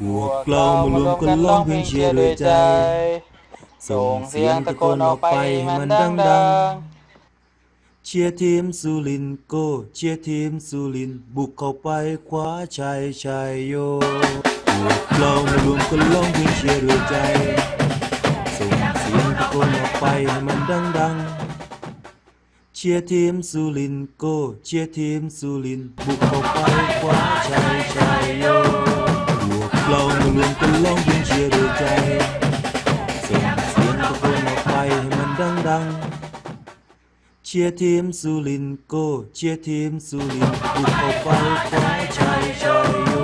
พวกเรามารวมกันร้องเพลงเชียร์ด้วยใจ ส่งเสียงตะโกนออกไปให้มันดังๆเชียร์ทีมสุรินทร์โกเชียร์ทีมสุรินทร์บุกเข้าไปคว้าชัยชัยโยพวกเรามารวมกันร้องเพลงเชียร์ด้วยใจ ส่งเสียงตะโกนออกไปให้มันดังๆเชียร์ทีมสุรินทร์โกเชียร์ทีมสุรินทร์บุกเข้าไปคว้าชัยชัยโย พื่อนกันรองเพลงเชียร์ด้วยใจเสียงเสียงตะโกนออกไปให้มันดังดังเชียร์ทีมสุรินโกเชียร์ทีมสุรินบุกเข้าไปคว้าชัยชัยโย